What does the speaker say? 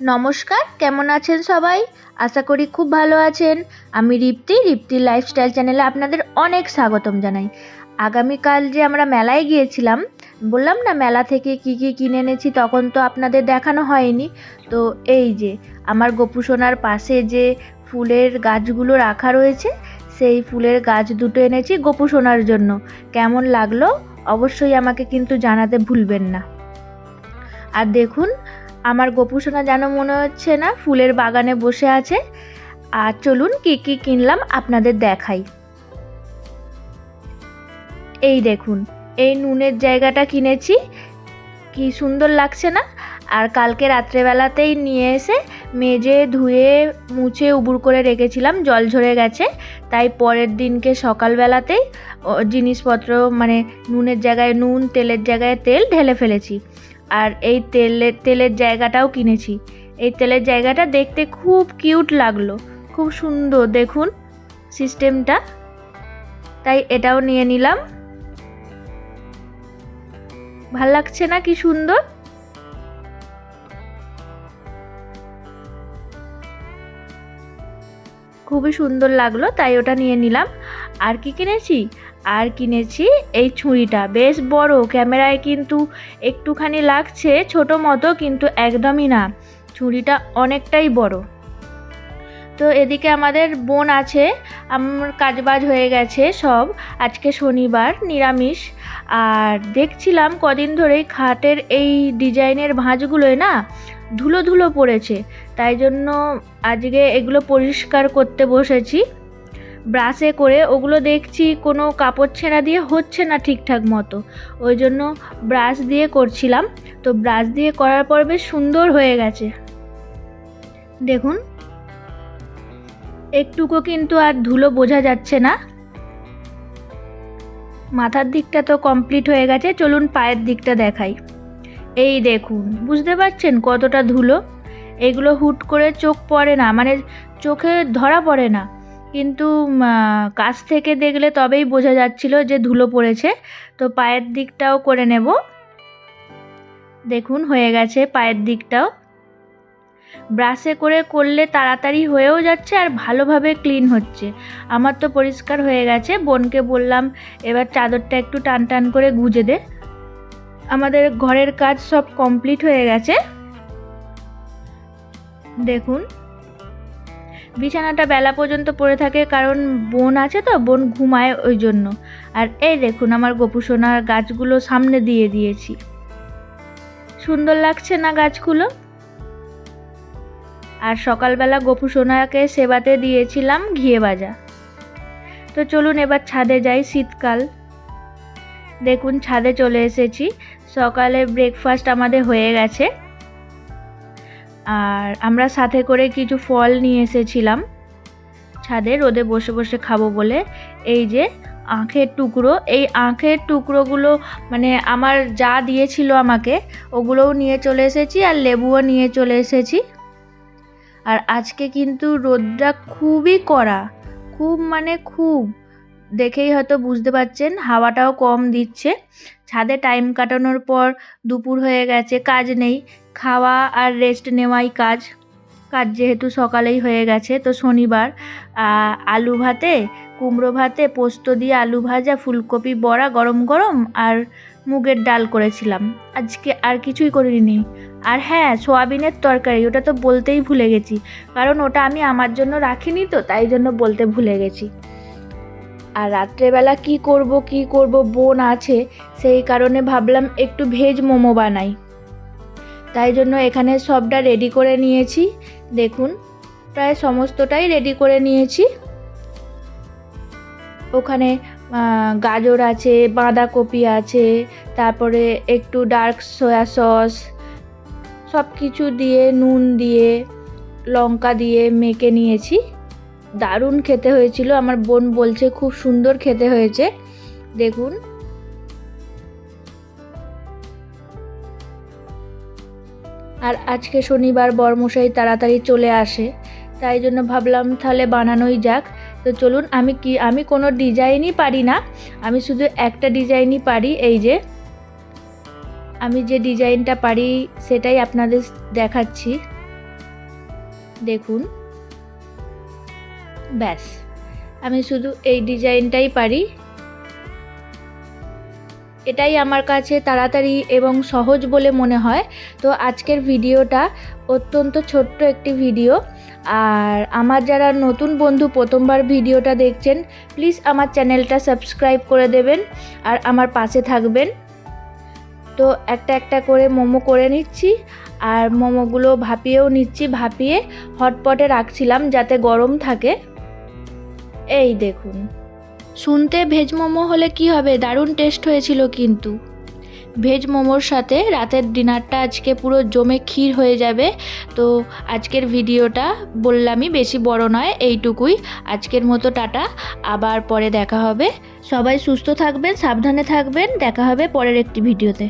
নমস্কার, কেমন আছেন সবাই? আশা করি খুব ভালো আছেন। আমি রিপ্তি রিপ্তি লাইফস্টাইল চ্যানেলে আপনাদের অনেক স্বাগতম জানাই। আগামীকাল যে আমরা মেলায় গিয়েছিলাম, বললাম না মেলা থেকে কি কি কিনে এনেছি, তখন তো আপনাদের দেখানো হয়নি। তো এই যে, আমার গোপুসোনার পাশে যে ফুলের গাছগুলো রাখা রয়েছে, সেই ফুলের গাছ দুটো এনেছি গোপুসোনার জন্য। কেমন লাগল? অবশ্যই আমাকে কিন্তু জানাতে ভুলবেন না। আর দেখুন আমার গোপুসোনা যেন মনে হচ্ছে না ফুলের বাগানে বসে আছে। আর চলুন কি কি কিনলাম আপনাদের দেখাই। এই দেখুন, এই নুনের জায়গাটা কিনেছি। কি সুন্দর লাগছে না? আর কালকে রাত্রেবেলাতেই নিয়ে এসে মেজে ধুয়ে মুছে উবুর করে রেখেছিলাম, জল ঝরে গেছে। তাই পরের দিনকে সকালবেলাতেই জিনিসপত্র মানে নুনের জায়গায় নুন, তেলের জায়গায় তেল ঢেলে ফেলেছি। আর এই তেলের তেলের জায়গাটাও কিনেছি। এই তেলের জায়গাটা দেখতে খুব কিউট লাগল। খুব সুন্দর, দেখুন সিস্টেমটা। তাই এটাও নিয়ে নিলাম। ভালো লাগছে না কি সুন্দর? খুবই সুন্দর লাগল, তাই ওটা নিয়ে নিলাম। আর কি কিনেছি? আর কিনেছি এই ছুরিটা বেশ বড়, ক্যামেরায় কিন্তু একটুখানি লাগছে, ছোট মতো কিন্তু একদমই না। ছুরিটা অনেকটাই বড়। তো এদিকে আমাদের বোন আছে, আমার কাজবাজ হয়ে গেছে সব। আজকে শনিবার, নিরামিষ। আর দেখছিলাম কদিন ধরেই খাটের এই ডিজাইনের ভাঁজগুলোয় না ধুলো ধুলো পড়েছে। তাই জন্য আজকে এগুলো পরিষ্কার করতে বসেছি। ব্রাশে করে ওগুলো দেখছি কোনো কাপড় ছেঁড়া দিয়ে হচ্ছে না ঠিকঠাক মতো। ওই জন্য ব্রাশ দিয়ে করছিলাম। তো ব্রাশ দিয়ে করার পর বেশ সুন্দর হয়ে গেছে। দেখুন। একটুকু কিন্তু আর ধুলো বোঝা যাচ্ছে না। মাথার দিকটা তো কমপ্লিট হয়ে গেছে। চলুন পায়ের দিকটা দেখাই। এই দেখুন, বুঝতে পারছেন কতটা ধুলো? এগুলো হুট করে চোখ পড়ে না মানে চোখে ধরা পড়ে না। কিন্তু কাছ থেকে দেখলে তবেই বোঝা যাচ্ছিল যে ধুলো পড়েছে। তো পায়ের দিকটাও করে নেব। দেখুন, হয়ে গেছে পায়ের দিকটাও। ব্রাশে করে করলে তাড়াতাড়ি হয়েও যাচ্ছে আর ভালোভাবে ক্লিন হচ্ছে। আমার তো পরিষ্কার হয়ে গেছে। বোনকে বললাম, এবার চাদরটা একটু টান টান করে গুজে দে। আমাদের ঘরের কাজ সব কমপ্লিট হয়ে গেছে। দেখুন বিছানাটা বেলা পর্যন্ত পড়ে থাকে, কারণ বোন আছে তো, বোন ঘুমায় ওই জন্য। আর এই দেখুন, আমার গোপুসোনার গাছগুলো সামনে দিয়ে দিয়েছি। সুন্দর লাগছে না গাছগুলো? আর সকালবেলা গোপু সোনাকে সেবাতে দিয়েছিলাম ঘিয়ে ভাজা। তো চলুন এবার ছাদে যাই শীতকাল। দেখুন, ছাদে চলে এসেছি। সকালে ব্রেকফাস্ট আমাদের হয়ে গেছে। আর আমরা সাথে করে কিছু ফল নিয়ে এসেছিলাম। ছাদে রোদে বসে বসে খাব বলে। এই যে আখের টুকরো, এই আখের টুকরোগুলো মানে আমার যা দিয়েছিল আমাকে, ওগুলোও নিয়ে চলে এসেছি আর লেবুও নিয়ে চলে এসেছি। আর আজকে কিন্তু রোদটা খুবই কড়া, খুব মানে খুব। দেখেই হয়তো বুঝতে পারছেন, হাওয়াটাও কম দিচ্ছে। ছাদে টাইম কাটানোর পর দুপুর হয়ে গেছে, কাজ নেই। খাওয়া আর রেস্ট নেওয়াই কাজ। কাজ যেহেতু সকালেই হয়ে গেছে, তো শনিবার। আলু ভাতে, কুমড়ো ভাতে, পোস্ত দিয়ে আলু ভাজা, ফুলকপি, বড়া, গরম গরম আর মুগের ডাল করেছিলাম। আজকে আর কিছুই করিনি আর হ্যাঁ সোয়াবিনের তরকারি, ওটা তো বলতেই ভুলে গেছি। কারণ ওটা আমি আমার জন্য রাখিনি তো, তাই জন্য বলতে ভুলে গেছি। আর রাত্রেবেলা কি করব কি করব, বোন আছে, সেই কারণে ভাবলাম একটু ভেজ মোমো বানাই। তাই জন্য এখানে সবটা রেডি করে নিয়েছি। দেখুন, প্রায় সমস্তটাই রেডি করে নিয়েছি। ওখানে গাজর আছে, বাঁধাকপি আছে, তারপরে একটু ডার্ক সয়া সস সব কিছু দিয়ে, নুন দিয়ে, লঙ্কা দিয়ে মেখে নিয়েছি। দারুণ খেতে হয়েছিল। আমার বোন বলছে খুব সুন্দর খেতে হয়েছে। দেখুন। আর আজকে শনিবার বরমশাই তাড়াতাড়ি চলে আসে। তাই জন্য ভাবলাম তাহলে বানানোই যাক। তো চলুন, আমি কি, আমি কোনো ডিজাইনই পারি না। আমি শুধু একটা ডিজাইনই পারি। এই যে, আমি যে ডিজাইনটা পারি সেটাই আপনাদের দেখাচ্ছি। দেখুন। ব্যাস, আমি শুধু এই ডিজাইনটাই পারি। এটাই আমার কাছে তাড়াতাড়ি এবং সহজ বলে মনে হয়। তো আজকের ভিডিওটা অত্যন্ত ছোট্ট একটি ভিডিও। আর আমার যারা নতুন বন্ধু প্রথমবার ভিডিওটা দেখছেন, প্লিজ আমার চ্যানেলটা সাবস্ক্রাইব করে দেবেন আর আমার পাশে থাকবেন। তো একটা একটা করে মোমো করে নিচ্ছি আর মোমোগুলো ভাপিয়েও নিচ্ছি, ভাপিয়ে হটপটে রাখছিলাম যাতে গরম থাকে। এই দেখুন। শুনতে ভেজ মোমো হলে কি হবে? দারুণ টেস্ট হয়েছিল কিন্তু। ভেজ মোমোর সাথে রাতের ডিনারটা আজকে পুরো জমে ক্ষীর হয়ে যাবে। তো আজকের ভিডিওটা বললামই বেশি বড় নয়, এইটুকুই। আজকের মতো টাটা, আবার পরে দেখা হবে। সবাই সুস্থ থাকবেন, সাবধানে থাকবেন, দেখা হবে পরের একটি ভিডিওতে।